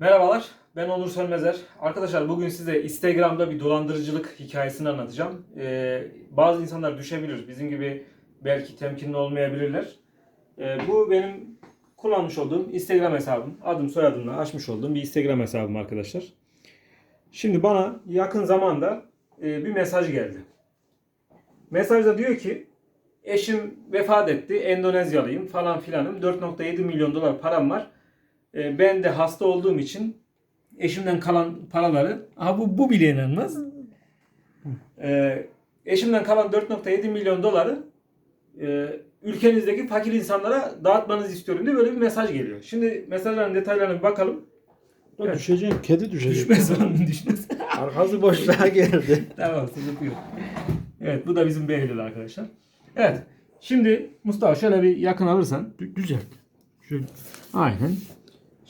Merhabalar, ben Onur Sönmezer. Arkadaşlar bugün size Instagram'da bir dolandırıcılık hikayesini anlatacağım. Ee, bazı insanlar düşebilir, bizim gibi belki temkinli olmayabilirler. Ee, bu benim kullanmış olduğum Instagram hesabım. Adım soyadımla açmış olduğum bir Instagram hesabım arkadaşlar. Şimdi bana yakın zamanda e, bir mesaj geldi. Mesajda diyor ki eşim vefat etti, Endonezyalıyım falan filanım. 4.7 milyon dolar param var. E, ben de hasta olduğum için eşimden kalan paraları, aha bu, bu bile inanılmaz. E, eşimden kalan 4.7 milyon doları e, ülkenizdeki fakir insanlara dağıtmanızı istiyorum diye böyle bir mesaj geliyor. Şimdi mesajların detaylarına bir bakalım. Ya Düşeceğim, kedi düşecek. Düşmez falan düşmez. Arkası boşluğa geldi. tamam sıkıntı yok. Evet bu da bizim Behlül arkadaşlar. Evet. Şimdi Mustafa şöyle bir yakın alırsan. Güzel. Şöyle. Aynen.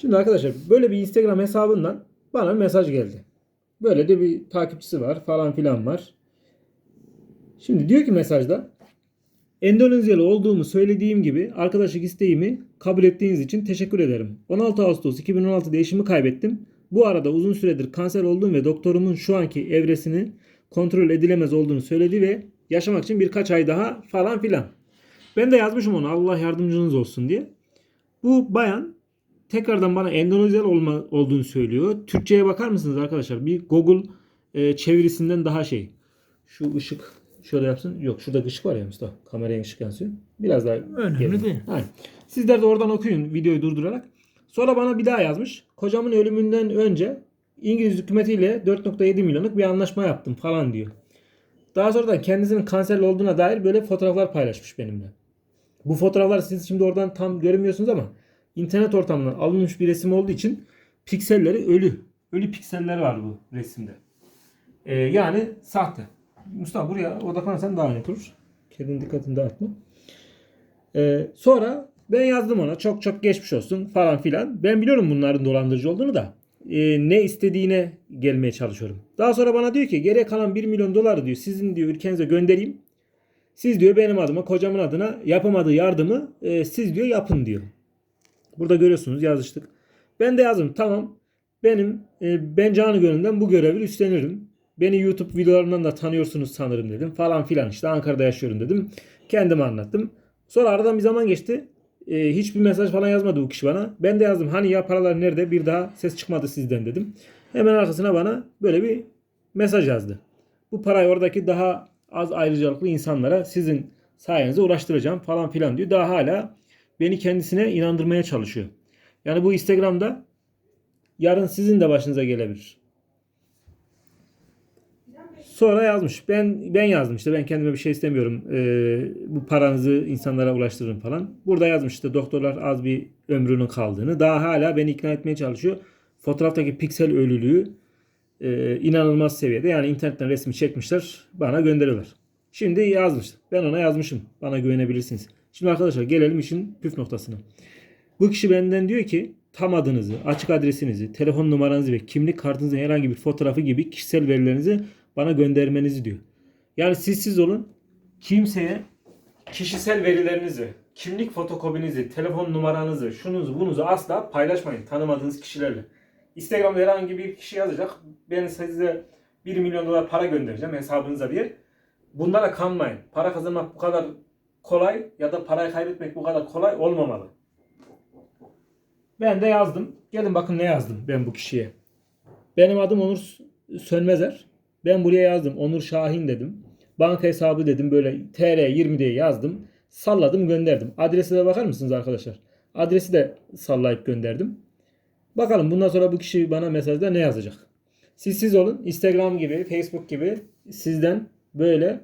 Şimdi arkadaşlar böyle bir Instagram hesabından bana mesaj geldi. Böyle de bir takipçisi var falan filan var. Şimdi diyor ki mesajda Endonezyalı olduğumu söylediğim gibi arkadaşlık isteğimi kabul ettiğiniz için teşekkür ederim. 16 Ağustos 2016'da eşimi kaybettim. Bu arada uzun süredir kanser olduğum ve doktorumun şu anki evresini kontrol edilemez olduğunu söyledi ve yaşamak için birkaç ay daha falan filan. Ben de yazmışım ona Allah yardımcınız olsun diye. Bu bayan tekrardan bana Endonezyalı olma, olduğunu söylüyor. Türkçe'ye bakar mısınız arkadaşlar? Bir Google e, çevirisinden daha şey. Şu ışık şöyle yapsın. Yok şurada ışık var ya Mustafa. Kameraya ışık yansıyor. Biraz daha Önemli geri. değil. Aynen. Sizler de oradan okuyun videoyu durdurarak. Sonra bana bir daha yazmış. Kocamın ölümünden önce İngiliz hükümetiyle 4.7 milyonluk bir anlaşma yaptım falan diyor. Daha sonra da kendisinin kanserli olduğuna dair böyle fotoğraflar paylaşmış benimle. Bu fotoğraflar siz şimdi oradan tam göremiyorsunuz ama internet ortamından alınmış bir resim olduğu için pikselleri ölü. Ölü pikseller var bu resimde. Ee, yani sahte. Mustafa buraya odaklanırsan daha iyi olur. Kedinin dikkatini dağıtma. Ee, sonra ben yazdım ona çok çok geçmiş olsun falan filan. Ben biliyorum bunların dolandırıcı olduğunu da e, ne istediğine gelmeye çalışıyorum. Daha sonra bana diyor ki geriye kalan 1 milyon dolar diyor sizin diyor ülkenize göndereyim. Siz diyor benim adıma kocamın adına yapamadığı yardımı e, siz diyor yapın diyor. Burada görüyorsunuz yazıştık. Ben de yazdım tamam benim e, ben canı gönülden bu görevi üstlenirim. Beni YouTube videolarından da tanıyorsunuz sanırım dedim falan filan işte Ankara'da yaşıyorum dedim. Kendimi anlattım. Sonra aradan bir zaman geçti. E, hiçbir mesaj falan yazmadı bu kişi bana. Ben de yazdım hani ya paralar nerede bir daha ses çıkmadı sizden dedim. Hemen arkasına bana böyle bir mesaj yazdı. Bu parayı oradaki daha az ayrıcalıklı insanlara sizin sayenizde uğraştıracağım falan filan diyor. Daha hala beni kendisine inandırmaya çalışıyor. Yani bu Instagram'da yarın sizin de başınıza gelebilir. Sonra yazmış. Ben ben yazdım işte ben kendime bir şey istemiyorum. Ee, bu paranızı insanlara ulaştırın falan. Burada yazmış işte doktorlar az bir ömrünün kaldığını. Daha hala beni ikna etmeye çalışıyor. Fotoğraftaki piksel ölülüğü e, inanılmaz seviyede. Yani internetten resmi çekmişler bana gönderiyorlar. Şimdi yazmış. Ben ona yazmışım. Bana güvenebilirsiniz. Şimdi arkadaşlar gelelim işin püf noktasına. Bu kişi benden diyor ki tam adınızı, açık adresinizi, telefon numaranızı ve kimlik kartınızın herhangi bir fotoğrafı gibi kişisel verilerinizi bana göndermenizi diyor. Yani siz siz olun. Kimseye kişisel verilerinizi, kimlik fotokopinizi, telefon numaranızı, şunuzu bunuzu asla paylaşmayın tanımadığınız kişilerle. Instagram'da herhangi bir kişi yazacak. Ben size 1 milyon dolar para göndereceğim hesabınıza diye. Bunlara kanmayın. Para kazanmak bu kadar kolay ya da parayı kaybetmek bu kadar kolay olmamalı. Ben de yazdım. Gelin bakın ne yazdım ben bu kişiye. Benim adım Onur Sönmezer. Ben buraya yazdım. Onur Şahin dedim. Banka hesabı dedim. Böyle TR20 diye yazdım. Salladım gönderdim. Adrese de bakar mısınız arkadaşlar? Adresi de sallayıp gönderdim. Bakalım bundan sonra bu kişi bana mesajda ne yazacak? Siz siz olun. Instagram gibi, Facebook gibi sizden böyle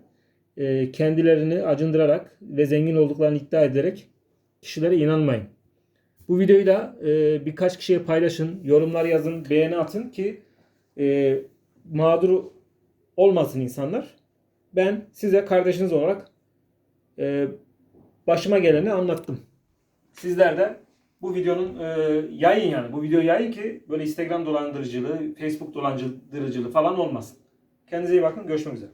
e, kendilerini acındırarak ve zengin olduklarını iddia ederek kişilere inanmayın. Bu videoyu da e, birkaç kişiye paylaşın, yorumlar yazın, beğeni atın ki e, mağdur olmasın insanlar. Ben size kardeşiniz olarak e, başıma geleni anlattım. Sizler de bu videonun e, yayın yani bu videoyu yayın ki böyle Instagram dolandırıcılığı, Facebook dolandırıcılığı falan olmasın. Kendinize iyi bakın. Görüşmek üzere.